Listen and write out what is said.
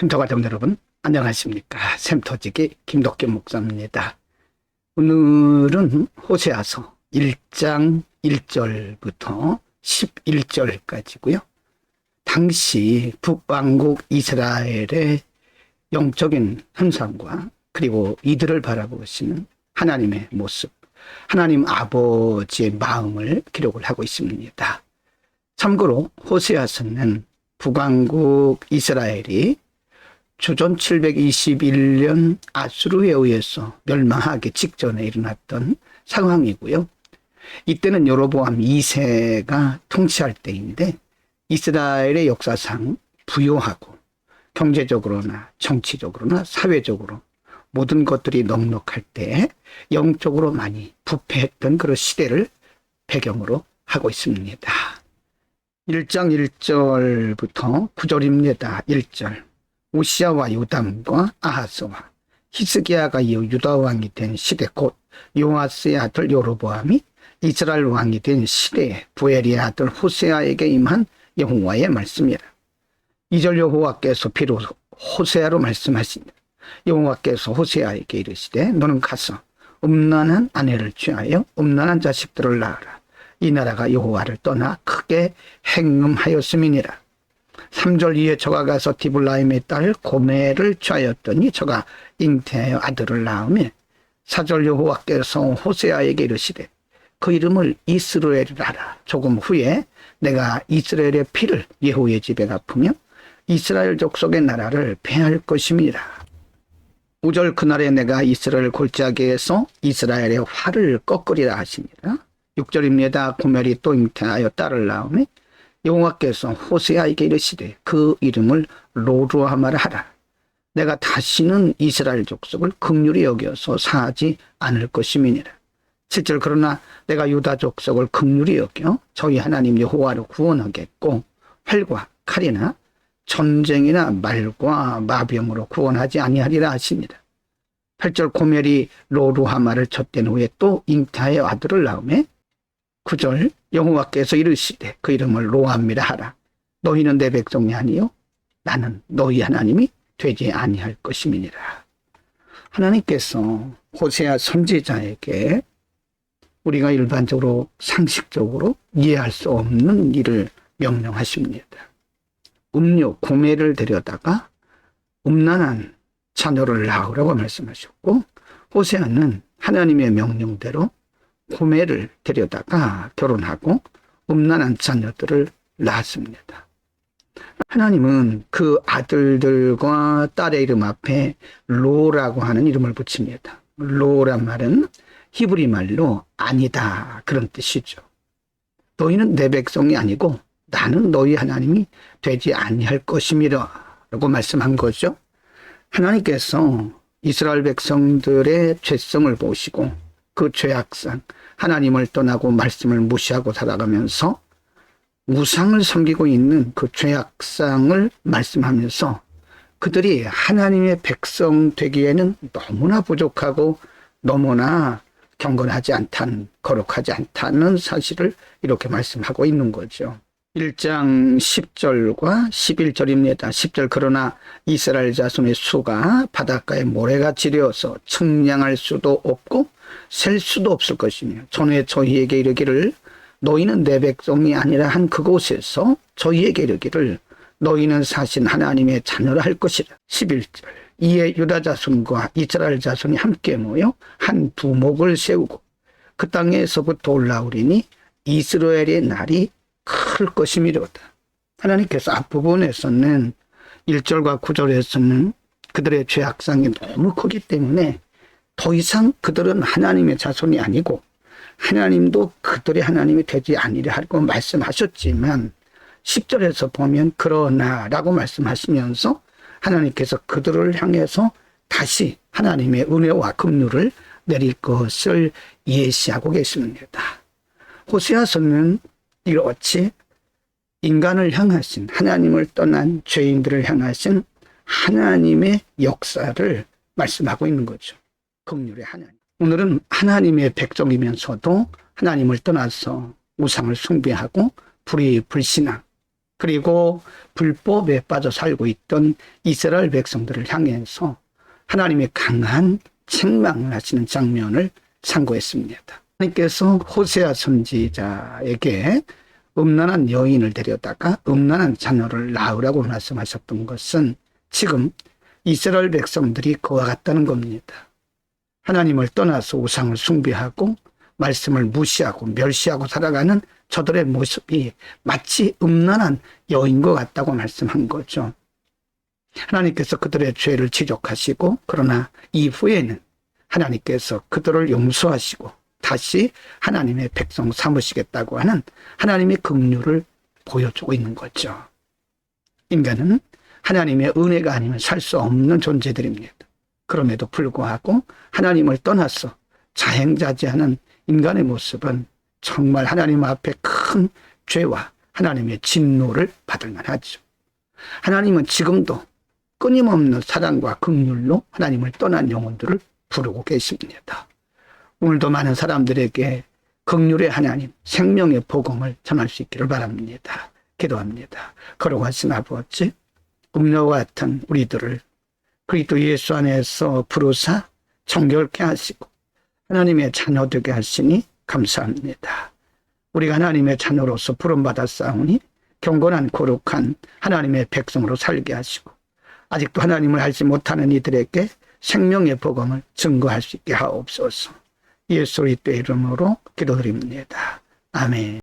샘터 가족 여러분, 안녕하십니까. 샘터지기 김덕기 목사입니다. 오늘은 호세아서 1장 1절부터 11절까지고요. 당시 북왕국 이스라엘의 영적인 현상과 그리고 이들을 바라보시는 하나님의 모습, 하나님 아버지의 마음을 기록을 하고 있습니다. 참고로 호세아서는 북왕국 이스라엘이 주전 721년 아수르에 의해서 멸망하기 직전에 일어났던 상황이고요. 이때는 여로보암 2세가 통치할 때인데 이스라엘의 역사상 부유하고 경제적으로나 정치적으로나 사회적으로 모든 것들이 넉넉할 때 영적으로 많이 부패했던 그런 시대를 배경으로 하고 있습니다. 1장 1절부터 9절입니다. 1절. 우시아와 요담과 아하스와 히스기야가 유다 왕이 된 시대 곧 요아스의 아들 요로보암이 이스라엘 왕이 된 시대에 부엘의 아들 호세아에게 임한 여호와의 말씀이라. 2절 여호와께서 비로소 호세아로 말씀하시니 여호와께서 호세아에게 이르시되 너는 가서 음란한 아내를 취하여 음란한 자식들을 낳아라. 이 나라가 여호와를 떠나 크게 행음하였음이니라. 3절 이에 저가 가서 디블라임의 딸 고메를 취하였더니 저가 잉태하여 아들을 낳으며 4절 여호와께서 호세아에게 이르시되 그 이름을 이스라엘이라 조금 후에 내가 이스라엘의 피를 예후의 집에 갚으며 이스라엘 족속의 나라를 패할 것임이라. 5절 그날에 내가 이스라엘 골짜기에서 이스라엘의 활을 꺾으리라 하시니라 6절입니다. 고멜이 또 잉태하여 딸을 낳으며 여호와께서 호세아에게 이르시되 그 이름을 로루하마라 하라. 내가 다시는 이스라엘 족속을 극률히 여겨서 사하지 않을 것임이니라. 7절 그러나 내가 유다 족속을 극률히 여겨 저희 하나님 여호와로 구원하겠고 활과 칼이나 전쟁이나 말과 마병으로 구원하지 아니하리라 하십니다. 8절 고멜이 로루하마를 젖된 후에 또 잉타의 아들을 낳음에 9절 여호와께서 이르시되 그 이름을 로암이라 하라. 너희는 내 백성이 아니요 나는 너희 하나님이 되지 아니할 것임이니라. 하나님께서 호세아 선지자에게 우리가 일반적으로 상식적으로 이해할 수 없는 일을 명령하십니다. 음료 고매를 데려다가 음란한 자녀를 낳으라고 말씀하셨고 호세아는 하나님의 명령대로 고매를 데려다가 결혼하고 음란한 자녀들을 낳았습니다. 하나님은 그 아들들과 딸의 이름 앞에 로라고 하는 이름을 붙입니다. 로란 말은 히브리 말로 아니다 그런 뜻이죠. 너희는 내 백성이 아니고 나는 너희 하나님이 되지 아니할 것임이라 라고 말씀한 거죠. 하나님께서 이스라엘 백성들의 죄성을 보시고 그 죄악상 하나님을 떠나고 말씀을 무시하고 살아가면서 우상을 섬기고 있는 그 죄악상을 말씀하면서 그들이 하나님의 백성 되기에는 너무나 부족하고 너무나 경건하지 않다는 거룩하지 않다는 사실을 이렇게 말씀하고 있는 거죠. 1장 10절과 11절입니다. 10절 그러나 이스라엘 자손의 수가 바닷가에 모래같이 되어서 측량할 수도 없고 셀 수도 없을 것이며 전에 저희에게 이르기를 너희는 내 백성이 아니라 한 그곳에서 저희에게 이르기를 너희는 사신 하나님의 자녀라 할 것이라. 11절 이에 유다 자손과 이스라엘 자손이 함께 모여 한 두목을 세우고 그 땅에서부터 올라오리니 이스라엘의 날이 클 것이미로다. 하나님께서 앞부분에서는 1절과 9절에서는 그들의 죄악상이 너무 크기 때문에 더 이상 그들은 하나님의 자손이 아니고 하나님도 그들의 하나님이 되지 아니려 하고 말씀하셨지만 10절에서 보면 그러나라고 말씀하시면서 하나님께서 그들을 향해서 다시 하나님의 은혜와 긍휼을 내릴 것을 예시하고 계십니다. 호세아서는 이렇지 인간을 향하신 하나님을 떠난 죄인들을 향하신 하나님의 역사를 말씀하고 있는 거죠. 긍휼의 하나님. 오늘은 하나님의 백성이면서도 하나님을 떠나서 우상을 숭배하고 불의 불신앙 그리고 불법에 빠져 살고 있던 이스라엘 백성들을 향해서 하나님의 강한 책망을 하시는 장면을 상고했습니다. 하나님께서 호세아 선지자에게 음란한 여인을 데려다가 음란한 자녀를 낳으라고 말씀하셨던 것은 지금 이스라엘 백성들이 그와 같다는 겁니다. 하나님을 떠나서 우상을 숭배하고 말씀을 무시하고 멸시하고 살아가는 저들의 모습이 마치 음란한 여인과 같다고 말씀한 거죠. 하나님께서 그들의 죄를 지적하시고 그러나 이후에는 하나님께서 그들을 용서하시고 다시 하나님의 백성 삼으시겠다고 하는 하나님의 긍휼을 보여주고 있는 거죠. 인간은 하나님의 은혜가 아니면 살 수 없는 존재들입니다. 그럼에도 불구하고 하나님을 떠나서 자행자지하는 인간의 모습은 정말 하나님 앞에 큰 죄와 하나님의 진노를 받을 만하죠. 하나님은 지금도 끊임없는 사랑과 긍휼로 하나님을 떠난 영혼들을 부르고 계십니다. 오늘도 많은 사람들에게 긍휼의 하나님, 생명의 복음을 전할 수 있기를 바랍니다. 기도합니다. 거룩하신 아버지, 음료와 같은 우리들을 그리스도 예수 안에서 부르사 정결케 하시고 하나님의 자녀 되게 하시니 감사합니다. 우리가 하나님의 자녀로서 부름받았사오니 경건한 거룩한 하나님의 백성으로 살게 하시고 아직도 하나님을 알지 못하는 이들에게 생명의 복음을 증거할 수 있게 하옵소서. 예수 그리스도의 이름으로 기도드립니다. 아멘.